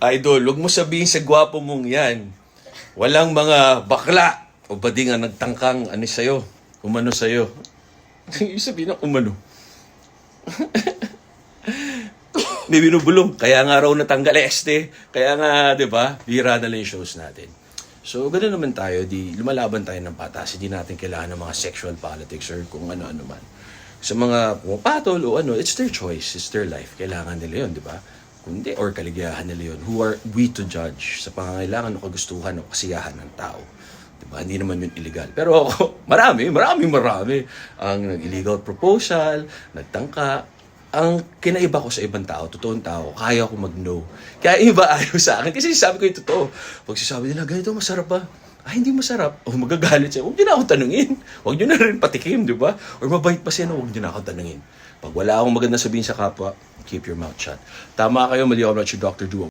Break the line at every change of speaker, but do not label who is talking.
Idol, huwag mo sabihin sa gwapo mong yan. Walang mga bakla o ba di nga nagtangkang ano sa'yo, umano sa'yo. Ibig sabihin ng umano. Hindi binubulong. Kaya nga raw natanggal este. Kaya nga, di ba, bira na lang yung shows natin. So, ganoon naman tayo. Di, lumalaban tayo ng patas. Hindi natin kailangan ng mga sexual politics or kung ano-ano man. Sa mga pumapatol o ano, it's their choice. It's their life. Kailangan nila yun, di ba? Kundi, or kaligayahan nila yun. Who are we to judge sa pangangailangan o kagustuhan o kasiyahan ng tao? Diba? Hindi naman yun illegal. Pero ako, marami, marami, marami. Ang nag-illegal proposal, nagtangka, ang kinaiba ko sa ibang tao, totoong tao, kaya ko mag-no. Kaya iba ayaw sa akin. Kasi sabi ko yung totoo. Pag sasabi nila, ganito, masarap ba? Ay, hindi masarap. O magagalit siya. Huwag niyo na ako tanungin. Huwag niyo na rin patikim, di ba? Or mabait pa siya na huwag niyo na ako tanungin. Pag wala akong maganda sabihin sa kapwa, keep your mouth shut. Tama kayo, mali ako Dr. Duo.